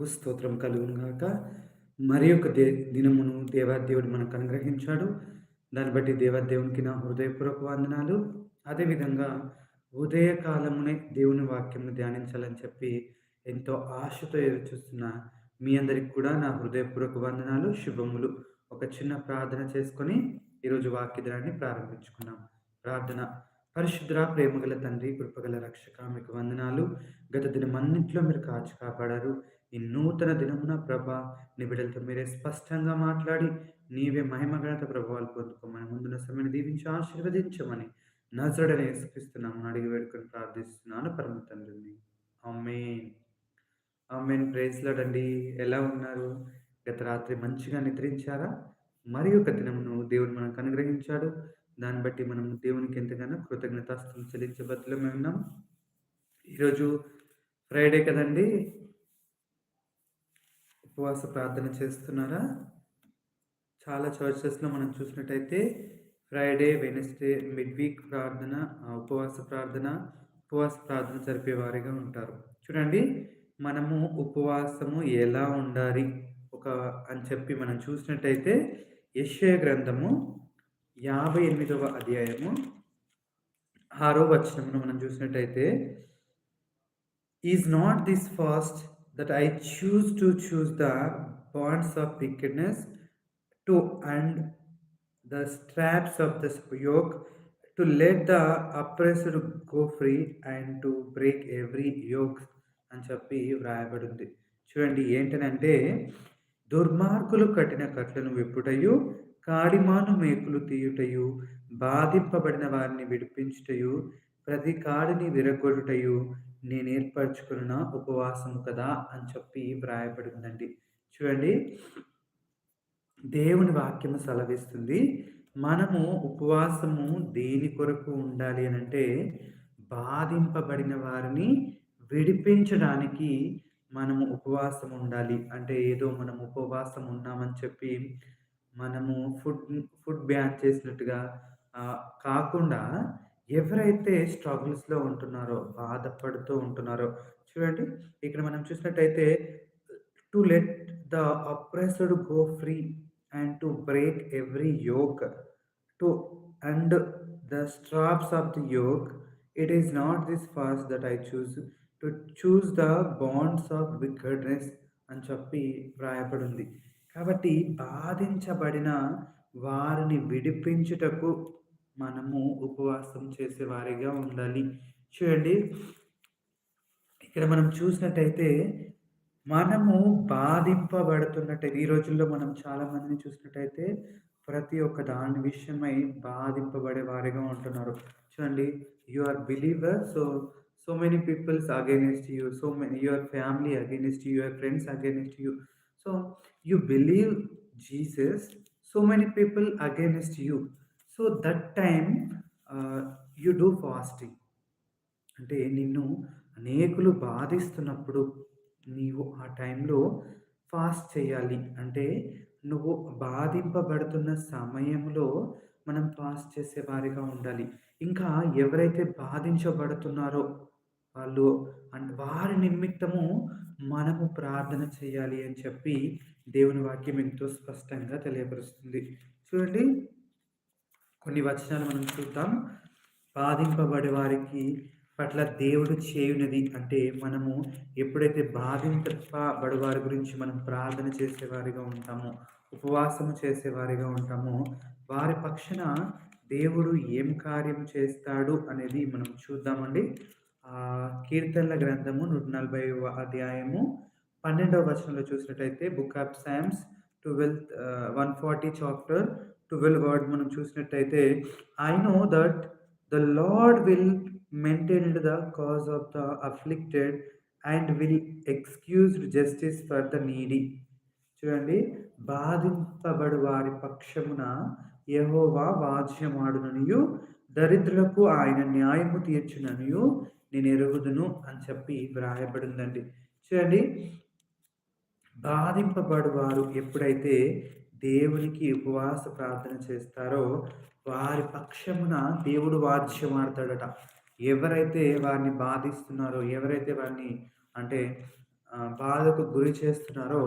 నామమునకు స్తోత్రం కలుగునుగాక మరి ఒక దే దినమును దేవాదేవుడు మనకు అనుగ్రహించాడు. దాన్ని బట్టి దేవాదేవునికి నా హృదయపూర్వక వందనాలు. అదేవిధంగా ఉదయకాలమునే దేవుని వాక్యంను ధ్యానించాలని చెప్పి ఎంతో ఆశతో ఎదురుచూస్తున్న మీ అందరికి కూడా నా హృదయపూర్వక వందనాలు. శుభములు. ఒక చిన్న ప్రార్థన చేసుకొని ఈరోజు వాక్యదాన్ని ప్రారంభించుకున్నాం ప్రార్థన. పరిశుద్ర ప్రేమగల తండ్రి కృపగల రక్షక మీకు వందనాలు. గత దినమన్నింటిలో మీరు కాచి కాపాడారు. ఈ నూతన దినమున ప్రభ నీ బిడ్డలతో మీరే స్పష్టంగా మాట్లాడి నీవే మహిమగణత ప్రభావాలు పొందుకోమని ముందున్న సమయాన్ని దీవించి ఆశీర్వదించమని నజడని వేసుకిస్తున్నాము అడిగి వేడుకొని ప్రార్థిస్తున్నాను పరమ తండ్రిని. అమ్మేన్ అమ్మేన్ ప్రేస్లాడండి ఎలా ఉన్నారు? గత రాత్రి మంచిగా నిద్రించారా? మరి ఒక దినమును దేవుడు మనకు అనుగ్రహించాడు. దాన్ని బట్టి మనం దేవునికి ఎంతగానో కృతజ్ఞతాస్తులు చెల్లించే బతులు మేము ఉన్నాం. ఈరోజు ఫ్రైడే కదండి. ఉపవాస ప్రార్థన చేస్తున్నారా? చాలా చర్చెస్లో మనం చూసినట్టయితే ఫ్రైడే వెనస్డే మిడ్ వీక్ ప్రార్థన ఉపవాస ప్రార్థన ఉపవాస ప్రార్థన జరిపేవారిగా ఉంటారు. చూడండి మనము ఉపవాసము ఎలా ఉండాలి? ఒక అని చెప్పి మనం చూసినట్టయితే యశ్య గ్రంథము యాభై ఎనిమిదవ అధ్యాయము ఆరో వచనమును మనం చూసినట్టయితే is not this fast that I choose to choose the bonds of wickedness to and the straps of the yoke to let the oppressed go free and to break every yoke అని చెప్పి వ్రాయబడింది చూడండి ఏంటనంటే దుర్మార్గులు కట్టిన కట్లను విప్పుటయు కాడిమాను మేకులు తీయుటయు బాధింపబడిన వారిని విడిపించుటయు ప్రతి కాడిని విరగొడుటయు నేను ఏర్పరచుకున్న ఉపవాసము కదా అని చెప్పి వ్రాయబడి ఉందండి చూడండి. దేవుని వాక్యము సెలవిస్తుంది. మనము ఉపవాసము దేని కొరకు ఉండాలి అని అంటే బాధింపబడిన వారిని విడిపించడానికి మనము ఉపవాసం ఉండాలి. అంటే ఏదో మనం ఉపవాసం ఉన్నామని చెప్పి మనము ఫుడ్ ఫుడ్ బ్యాన్ చేసినట్టుగా కాకుండా ఎవరైతే స్ట్రగుల్స్‌లో ఉంటున్నారో, బాధపడుతూ ఉంటున్నారో చూడండి ఇక్కడ మనం చూసినట్టయితే to let the oppressed go free and to break every yoke to and the straps of the yoke it is not this fast that I choose to choose the bonds of wickedness అని చెప్పి వ్రాయబడింది. కాబట్టి బాధించబడిన వారిని విడిపించుటకు మనము ఉపవాసం చేసేవారిగా ఉండాలి. చూడండి ఇక్కడ మనం చూసినట్టయితే మనము బాధింపబడుతున్నట్టయితే ఈ రోజుల్లో మనం చాలామందిని చూసినట్టయితే ప్రతి ఒక్క దాని విషయమై బాధింపబడే వారిగా ఉంటున్నారు. చూడండి you are believer so so many peoples against you so many your family against you your friends against you so you believe Jesus so many people against you so that time you do fasting. అంటే నిన్ను అనేకులు బాధిస్తున్నప్పుడు నీవు ఆ టైంలో fast చేయాలి. అంటే నువ్వు బాధింపబడుతున్న సమయంలో మనం ఫాస్ట్ చేసే వారిగా ఉండాలి. ఇంకా ఎవరైతే బాధించబడుతున్నారో వాళ్ళు అండ్ వారి నిమిత్తము మనము ప్రార్థన చేయాలి అని చెప్పి దేవుని వాక్యం ఎంతో స్పష్టంగా తెలియపరుస్తుంది. చూడండి. కొన్ని వచనాలు మనం చూద్దాం. బాధింపబడే వారికి పట్ల దేవుడు చేయునది అంటే మనము ఎప్పుడైతే బాధింపబడి వారి గురించి మనం ప్రార్థన చేసేవారిగా ఉంటామో ఉపవాసము చేసేవారిగా ఉంటామో వారి పక్షన దేవుడు ఏం కార్యం చేస్తాడు అనేది మనం చూద్దామండి. కీర్తనల గ్రంథము నూట నలభై అధ్యాయము పన్నెండవ వచనంలో చూసినట్టయితే book of Psalms twelfth one forty chapter twelve word మనం చూసినట్టయితే I know that the Lord will maintain the cause of the afflicted and will excused justice for the needy చూడండి బాధింపబడు వారి పక్షమున యహోవా వాజ్యమాడుననియు దరిద్రులకు ఆయన న్యాయము తీర్చుననియు నేను ఎరుగుదును అని చెప్పి వ్రాయబడిందండి. చూడండి బాధింపబడు వారు ఎప్పుడైతే దేవునికి ఉపవాస ప్రార్థన చేస్తారో వారి పక్షమున దేవుడు వాద్యం ఆడతాడట ఎవరైతే వారిని బాధిస్తున్నారో ఎవరైతే వారిని అంటే బాధకు గురి చేస్తున్నారో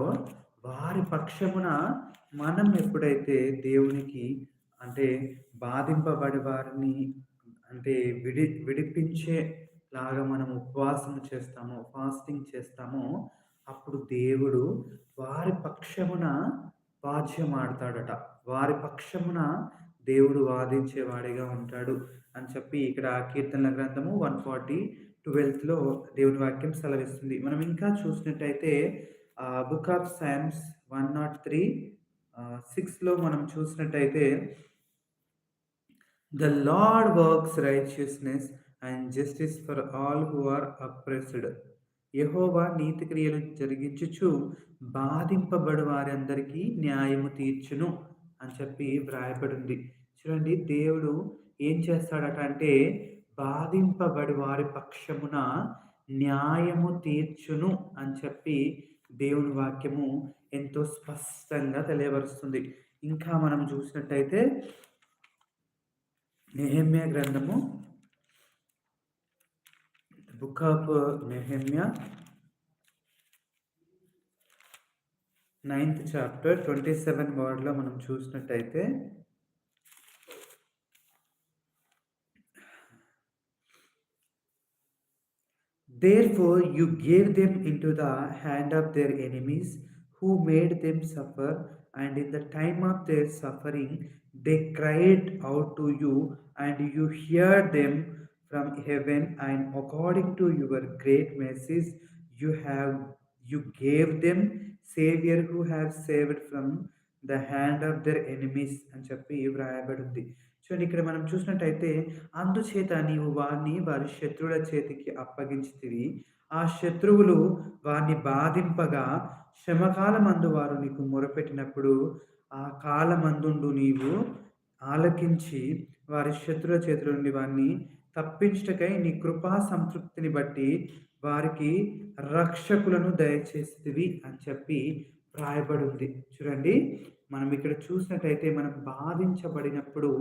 వారి పక్షమున మనం ఎప్పుడైతే దేవునికి అంటే బాధింపబడి వారిని అంటే విడి విడిపించేలాగా మనం ఉపవాసం చేస్తామో ఫాస్టింగ్ చేస్తామో అప్పుడు దేవుడు వారి పక్షమున ఆడతాడట వారి పక్షమున దేవుడు వాదించేవాడిగా ఉంటాడు అని చెప్పి ఇక్కడ కీర్తనల గ్రంథము వన్ ఫార్టీ ట్వెల్త్లో దేవుని వాక్యం సెలవిస్తుంది. మనం ఇంకా చూసినట్టయితే book of Psalms one not three సిక్స్లో మనం చూసినట్టయితే the Lord works righteousness and justice for all who are oppressed. యహోవా నీతి క్రియలు జరిగించుచు బాధింపబడు వారందరికీ న్యాయము తీర్చును అని చెప్పి వ్రాయబడింది. చూడండి దేవుడు ఏం చేస్తాడట అంటే బాధింపబడి వారి పక్షమున న్యాయము తీర్చును అని చెప్పి దేవుని వాక్యము ఎంతో స్పష్టంగా తెలియపరుస్తుంది. ఇంకా మనం చూసినట్టయితే నెహమ్య గ్రంథము book of నెహమ్య నైన్త్ చాప్టర్ ట్వంటీ సెవెన్ వర్డ్లో మనం చూసినట్టయితే Therefore, you gave them into the hand of their enemies, who made them suffer, and in the time of their suffering, they cried out to you, and you heard them from heaven, and according to your great mercies, you have you gave them Savior who have saved from the hand of their enemies అని చెప్పి వ్రాయబడి ఉంది చూడండి ఇక్కడ మనం చూసినట్టయితే అందుచేత నీవు వారిని వారి శత్రువుల చేతికి అప్పగించితివి. ఆ శత్రువులు వారిని బాధింపగా శ్రమకాలమందు వారు నీకు మొరపెట్టినప్పుడు ఆ కాలమందుండు నీవు ఆలకించి వారి శత్రువుల చేతుల నుండి వారిని తప్పించుటకై నీ కృపా సంతృప్తిని బట్టి వారికి రక్షకులను దయచేసేవి అని చెప్పి రాయబడి ఉంది చూడండి మనం ఇక్కడ చూసినట్టయితే మనం బాధించబడినప్పుడు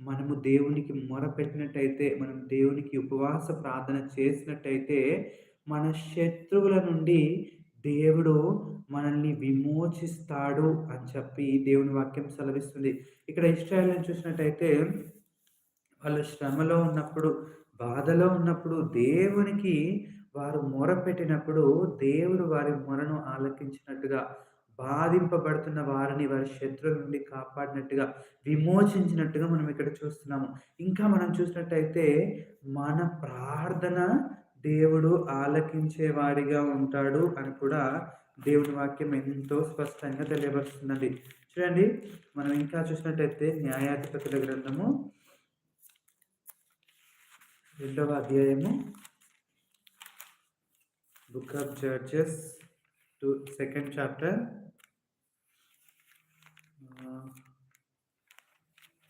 మనము దేవునికి మొరపెట్టినట్టయితే మనం దేవునికి ఉపవాస ప్రార్థన చేసినట్టయితే మన శత్రువుల నుండి దేవుడు మనల్ని విమోచిస్తాడు అని చెప్పి దేవుని వాక్యం సెలవిస్తుంది. ఇక్కడ ఇష్టాలను చూసినట్టయితే వాళ్ళు శ్రమలో ఉన్నప్పుడు బాధలో ఉన్నప్పుడు దేవునికి వారు మొరపెట్టినప్పుడు దేవుడు వారి మొరను ఆలకించినట్టుగా బాధింపబడుతున్న వారిని వారి శత్రువుల నుండి కాపాడినట్టుగా విమోచించినట్టుగా మనం ఇక్కడ చూస్తున్నాము. ఇంకా మనం చూసినట్టయితే మన ప్రార్థన దేవుడు ఆలకించేవాడిగా ఉంటాడు అని కూడా దేవుని వాక్యం ఎంతో స్పష్టంగా తెలియపరుస్తుందండి చూడండి మనం ఇంకా చూసినట్టయితే న్యాయాధిపతుల గ్రంథము రెండవ అధ్యాయము book of Judges two second chapter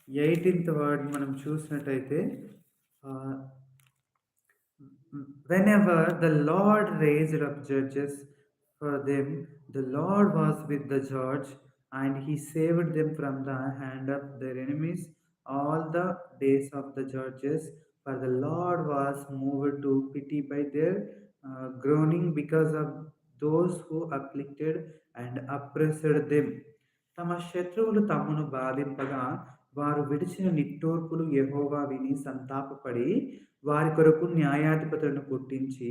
eighteenth word మనం చూసినట్టయితే whenever the Lord raised up judges for them the Lord was with the judge and he saved them from the hand of their enemies all the days of the judges for the Lord was moved to pity by their groaning because of those who afflicted and oppressed them తమ శత్రువులు తమను బాధింపగా వారు విడిచిన నిట్టూర్పులు యహోవా విని సంతాపపడి వారి కొరకు న్యాయాధిపతులను పుట్టించి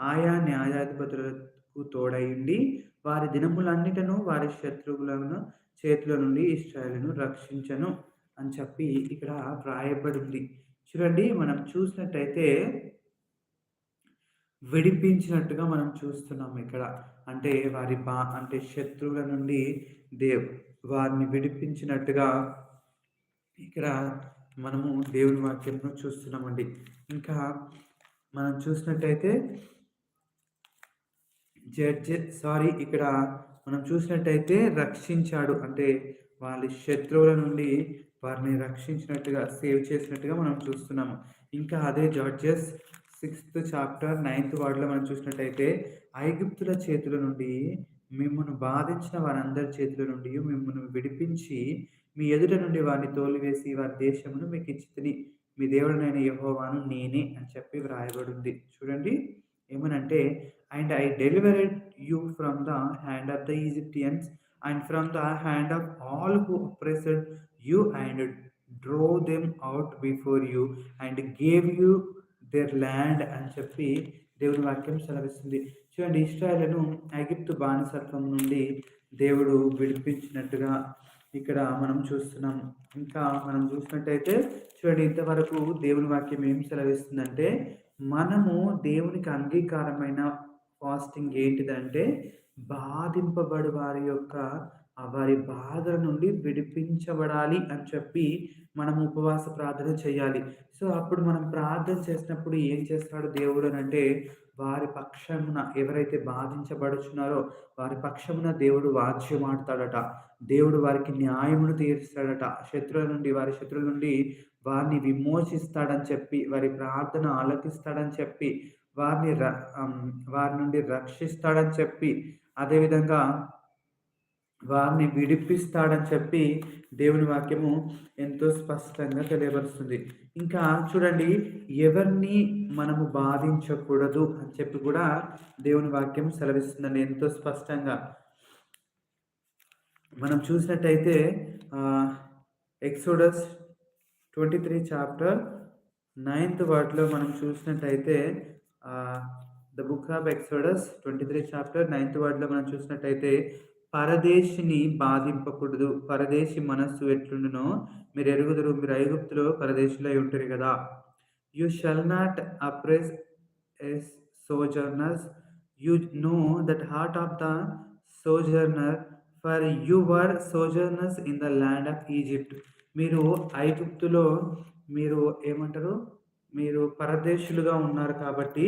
ఆయా న్యాయాధిపతులకు తోడయుండి వారి దినములన్నిటను వారి శత్రువులను చేతుల నుండి ఇష్టాలను రక్షించను అని చెప్పి ఇక్కడ వ్రాయబడింది చూడండి మనం చూసినట్టయితే విడిపించినట్టుగా మనం చూస్తున్నాం ఇక్కడ. అంటే వారి బా అంటే శత్రువుల నుండి దేవ్ వారిని విడిపించినట్టుగా ఇక్కడ మనము దేవుని వాక్యంలో చూస్తున్నామండి. ఇంకా మనం చూసినట్టయితే జడ్జ సారీ ఇక్కడ మనం చూసినట్టయితే రక్షించాడు. అంటే వాళ్ళ శత్రువుల నుండి వారిని రక్షించినట్టుగా సేవ్ చేసినట్టుగా మనం చూస్తున్నాము. ఇంకా అదే జార్జెస్ సిక్స్త్ చాప్టర్ నైన్త్ వార్డులో మనం చూసినట్టయితే ఐగుప్తుల చేతుల నుండి మిమ్మల్ని బాధించిన వారందరి చేతుల నుండి మిమ్మల్ని విడిపించి మీ ఎదుట నుండి వారిని తోలివేసి వారి దేశమును మీకు ఇచ్చితిని. మీ దేవుడినైన యహోవాను నేనే అని చెప్పి వ్రాయబడింది. చూడండి ఏమనంటే and I delivered you from the hand of the Egyptians and from the hand of all who pressed you and drove them out before you and gave you their land అని చెప్పి దేవుని వాక్యం సెలవిస్తుంది. చూడండి ఇస్రాయలను ఐగిప్తు బానిసత్వం నుండి దేవుడు విడిపించినట్టుగా ఇక్కడ మనం చూస్తున్నాం. ఇంకా మనం చూసినట్టయితే చూడండి ఇంతవరకు దేవుని వాక్యం ఏం సెలవిస్తుందంటే మనము దేవునికి అంగీకారమైన ఫాస్టింగ్ ఏంటిదంటే బాధింపబడి వారి యొక్క వారి బాధల నుండి విడిపించబడాలి అని చెప్పి మనం ఉపవాస ప్రార్థన చేయాలి. సో అప్పుడు మనం ప్రార్థన చేసినప్పుడు ఏం చేస్తాడు దేవుడు అని అంటే వారి పక్షమున ఎవరైతే బాధించబడుచున్నారో వారి పక్షమున దేవుడు వాద్యమాడతాడట. దేవుడు వారికి న్యాయమును తీరుస్తాడట. శత్రువుల నుండి వారి శత్రువుల నుండి వారిని విమోచిస్తాడని చెప్పి వారి ప్రార్థన ఆలకిస్తాడని చెప్పి వారిని వారి నుండి రక్షిస్తాడని చెప్పి అదేవిధంగా వారిని విడిపిస్తాడని చెప్పి దేవుని వాక్యము ఎంతో స్పష్టంగా తెలియపరుస్తుంది. ఇంకా చూడండి ఎవరిని మనము బాధించకూడదు అని చెప్పి కూడా దేవుని వాక్యం సెలవిస్తుందండి ఎంతో స్పష్టంగా. మనం చూసినట్టయితే Exodus twenty three chapter ninth వాటిలో మనం చూసినట్టయితే the book of Exodus twenty three chapter ninth వార్డ్లో మనం చూసినట్టయితే పరదేశిని బాధింపకూడదు. పరదేశి మనస్సు ఎట్లుండునో మీరు ఎరుగుదురు మీరు ఐగుప్తులో పరదేశులై ఉంటారు కదా. You shall not oppress as sojourners you know that heart of the sojourner for you were sojourners in the land of Egypt మీరు ఐగుప్తులో మీరు ఏమంటారు? మీరు పరదేశులుగా ఉన్నారు కాబట్టి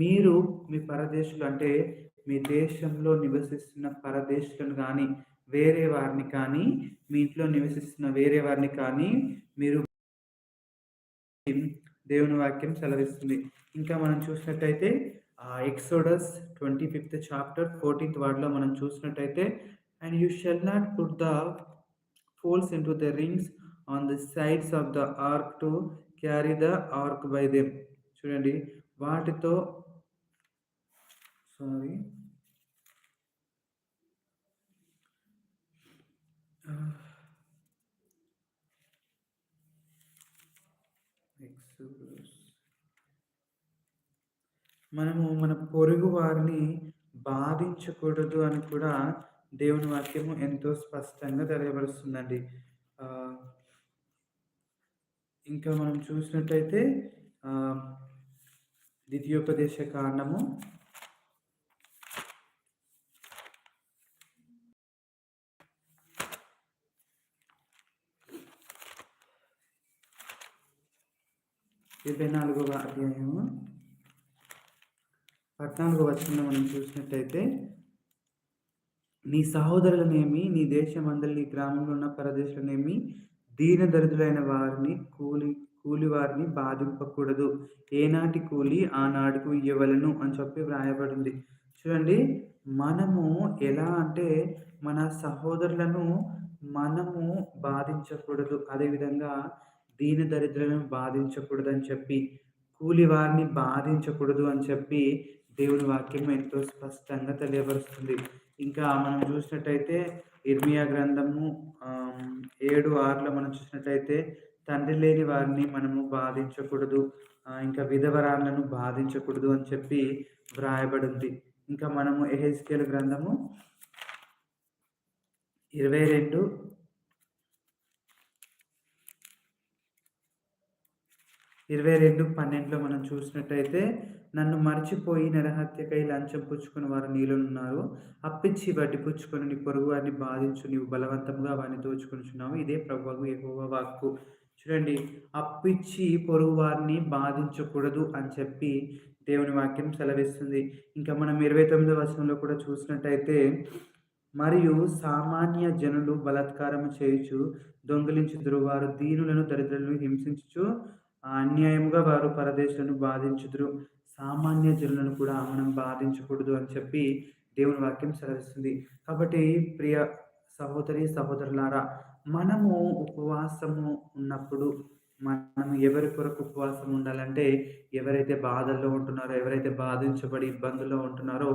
మీరు మీ పరదేశులు అంటే మీ దేశంలో నివసిస్తున్న పరదేశులను కానీ వేరే వారిని కానీ మీ ఇంట్లో నివసిస్తున్న వేరే వారిని కానీ మీరు దేవుని వాక్యం సెలవిస్తుంది. ఇంకా మనం చూసినట్టయితే Exodus twenty fifth chapter fourteenth వార్డ్లో మనం చూసినట్టయితే and you shall not put the poles into the rings on the sides of the ark to carry the ark by them చూడండి వాటితో సారీ మనము మన పొరుగు వారిని బాధించకూడదు అని కూడా దేవుని వాక్యము ఎంతో స్పష్టంగా తెలియబరుస్తుందండి ఇంకా మనం చూసినట్టయితే ద్వితీయోపదేశ కాండము ఇరవై నాలుగవ అధ్యాయము. పద్నాలుగవ వచనంలో మనం చూసినట్టయితే నీ సహోదరులనేమి నీ దేశం అందరి నీ గ్రామంలో ఉన్న పరదేశులనేమి దీన దరిద్రులైన వారిని కూలి కూలి వారిని బాధింపకూడదు. ఏనాటి కూలి ఆనాడుకు ఇవ్వవలను అని చెప్పి వ్రాయబడింది. చూడండి మనము ఎలా అంటే మన సహోదరులను మనము బాధించకూడదు. అదేవిధంగా దీన దరిద్రులను బాధించకూడదని చెప్పి కూలి వారిని బాధించకూడదు అని చెప్పి దేవుని వాక్యం ఎంతో స్పష్టంగా తెలియపరుస్తుంది. ఇంకా మనం చూసినట్టయితే ఇర్మియా గ్రంథము ఏడు ఆరులో మనం చూసినట్టయితే తండ్రి లేని వారిని మనము బాధించకూడదు ఇంకా విధవరాలను బాధించకూడదు అని చెప్పి వ్రాయబడింది. ఇంకా మనము ఎహెస్కేల్ గ్రంథము ఇరవై రెండు ఇరవై రెండు పన్నెండులో మనం చూసినట్టయితే నన్ను మర్చిపోయి నరహత్యకై లంచం పుచ్చుకుని వారు నీళ్ళున్నారు అప్పిచ్చి వడ్డి పుచ్చుకొని నీ పొరుగు వారిని బాధించు నీవు బలవంతంగా వారిని దోచుకొనిచున్నావు. ఇదే ప్రభువు ఎక్కువ వాక్కు. చూడండి అప్పిచ్చి పొరుగు వారిని బాధించకూడదు అని చెప్పి దేవుని వాక్యం సెలవిస్తుంది. ఇంకా మనం ఇరవై తొమ్మిదో వచనంలో కూడా చూసినట్టయితే మరియు సామాన్య జనులు బలాత్కారం చేయుచు దొంగిలించుదురు వారు దీనులను దరిద్రులను హింసించుచు అన్యాయంగా వారు పరదేశాలను బాధించుదురు సామాన్య జనులను కూడా మనం బాధించకూడదు అని చెప్పి దేవుని వాక్యం సెలవిస్తుంది కాబట్టి ప్రియ సహోదరి సహోదరులారా మనము ఉపవాసము ఉన్నప్పుడు మనం ఎవరి కొరకు ఉపవాసం ఉండాలంటే ఎవరైతే బాధల్లో ఉంటున్నారో, ఎవరైతే బాధించబడి ఇబ్బందుల్లో ఉంటున్నారో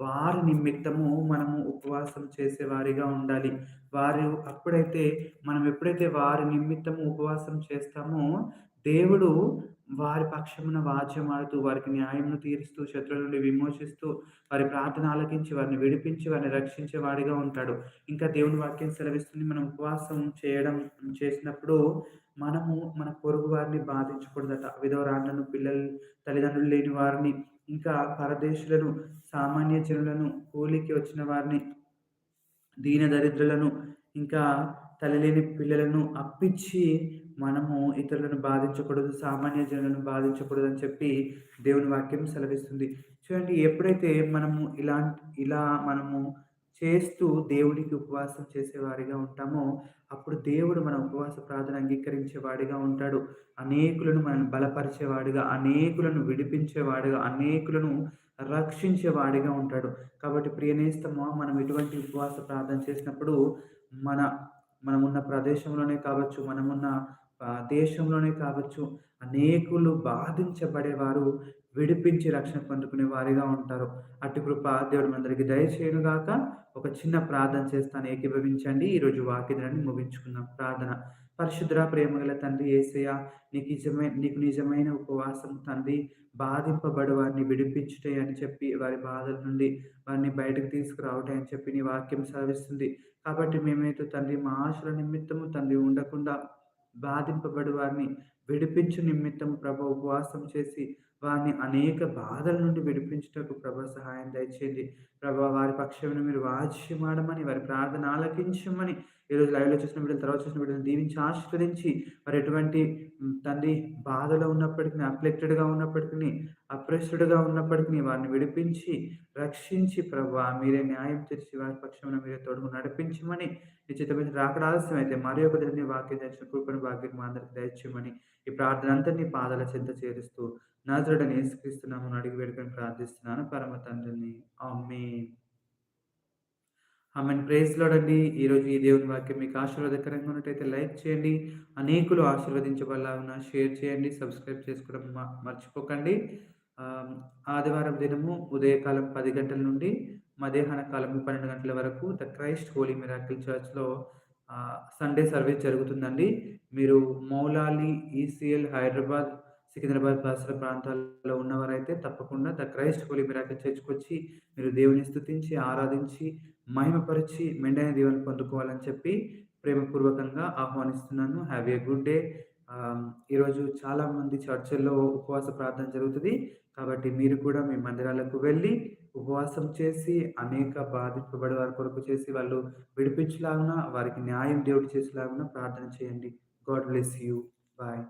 వారి నిమిత్తము మనము ఉపవాసం చేసేవారిగా ఉండాలి. వారు అప్పుడైతే మనం ఎప్పుడైతే వారి నిమిత్తము ఉపవాసం చేస్తామో దేవుడు వారి పక్షమున వాద్యమాడుతూ, వారికి న్యాయమును తీరుస్తూ, శత్రువుల నుండి విమోచిస్తూ, వారి ప్రార్థన ఆలకించి, వారిని విడిపించి, వారిని రక్షించే వాడిగా ఉంటాడు. ఇంకా దేవుని వాక్యం సెలవిస్తుంది. మనం ఉపవాసం చేయడం చేసినప్పుడు మనము మన పొరుగు వారిని బాధించకూడదట. విధవరాళ్ళను పిల్లలు తల్లిదండ్రులు లేని వారిని, ఇంకా పరదేశులను, సామాన్య జనులను, కూలికి వచ్చిన వారిని, దీన దరిద్రులను, ఇంకా తల్లి లేని పిల్లలను అప్పించి మనము ఇతరులను బాధించకూడదు, సామాన్య జనులను బాధించకూడదు అని చెప్పి దేవుని వాక్యం సెలవిస్తుంది. చూడండి ఎప్పుడైతే మనము ఇలాంటి ఇలా మనము చేస్తూ దేవుడికి ఉపవాసం చేసేవారిగా ఉంటామో, అప్పుడు దేవుడు మన ఉపవాస ప్రార్థన అంగీకరించేవాడిగా ఉంటాడు. అనేకులను మనల్ని బలపరిచేవాడిగా, అనేకులను విడిపించేవాడిగా, అనేకులను రక్షించేవాడిగా ఉంటాడు. కాబట్టి ప్రియనేస్తమో మనం ఎటువంటి ఉపవాస ప్రార్థన చేసినప్పుడు మన మనమున్న ప్రదేశంలోనే కావచ్చు, మనమున్న దేశంలోనే కావచ్చు, అనేకులు బాధించబడేవారు విడిపించి రక్షణ పొందుకునే వారిగా ఉంటారు. అటు కృప దేవుడు అందరికీ దయచేయునుగాక. ఒక చిన్న ప్రార్థన చేస్తాను ఏకీభవించండి. ఈరోజు వాక్యదాన్ని ముగించుకుందాం. ప్రార్థన పరిశుద్ర ప్రేమగల తండ్రి ఏసయ్య నీకు నిజమైన నీకు నిజమైన ఉపవాసం తండ్రి బాధింపబడి వారిని విడిపించుటే అని చెప్పి వారి బాధల నుండి వారిని బయటకు తీసుకురావటే అని చెప్పి నీ వాక్యం సెలవిస్తుంది కాబట్టి మేమైతే తండ్రి మా ఆశల నిమిత్తము తండ్రి ఉండకుండా బాధింపబడి వారిని విడిపించు నిమిత్తం ప్రభ ఉపవాసం చేసి వారిని అనేక బాధల నుండి విడిపించుటకు ప్రభ సహాయం దయచేయండి. ప్రభ వారి పక్షమును మీరు వాచ్యమాడమని వారి ప్రార్థన ఆలకించమని ఈరోజు లైవ్లో చూసిన బిడ్డలు తర్వాత చూసిన బిడ్డలు దీవించి ఆశీర్వదించి మరి ఎటువంటి తండ్రి బాధలో ఉన్నప్పటికీ అప్లెక్టెడ్గా ఉన్నప్పటికీ అప్రెస్డ్గా ఉన్నప్పటికీ వారిని విడిపించి రక్షించి ప్రభా మీరే న్యాయం తెచ్చి వారి పక్షమున మీరే తోడుకు నడిపించమని నిశ్చితమైన రాకడ ఆలస్యం అయితే మరి ఒక దిన వాక్యం తెచ్చిన కృపను వాక్యం మా అందరికి దయచేయమని ఈ ప్రార్థన అంతటినీ పాదాల చింత చేరుస్తూ నాజరుడని యేసుక్రీస్తున్నామని అడిగి వేడుకొని ప్రార్థిస్తున్నాను. పరమ తండ్రిని. అమ్మే ఆమెను. ప్రేజ్ లోడండి ఈరోజు ఈ దేవుని వాక్యం మీకు ఆశీర్వాదకరంగా ఉన్నట్టయితే లైక్ చేయండి. అనేకులు ఆశీర్వదించబడాలన్న షేర్ చేయండి. సబ్స్క్రైబ్ చేసుకోవడం మర్చిపోకండి. ఆదివారం దినము ఉదయకాలం పది గంటల నుండి మధ్యాహ్న కాలం పన్నెండు గంటల వరకు ద క్రైస్ట్ హోలీ మిరాకిల్ చర్చ్లో సండే సర్వీస్ జరుగుతుందండి. మీరు మౌలాలి ఈసీఎల్ హైదరాబాద్ సికింద్రాబాద్ బాసర ప్రాంతాల్లో ఉన్నవారైతే తప్పకుండా ద క్రైస్ట్ హోలీ మిరాకిల్ చర్చ్కి వచ్చి మీరు దేవుని స్థుతించి ఆరాధించి మహిమపరిచి మెండైన దీవెన పొందుకోవాలని చెప్పి ప్రేమపూర్వకంగా ఆహ్వానిస్తున్నాను. హ్యావ్ ఏ గుడ్ డే ఈరోజు చాలామంది చర్చల్లో ఉపవాస ప్రార్థన జరుగుతుంది. కాబట్టి మీరు కూడా మీ మందిరాలకు వెళ్ళి ఉపవాసం చేసి అనేక బాధింపబడి వారి కొరకు చేసి వాళ్ళు విడిపించలాగున వారికి న్యాయం దేవుడు చేసేలాగున ప్రార్థన చేయండి. God bless you bye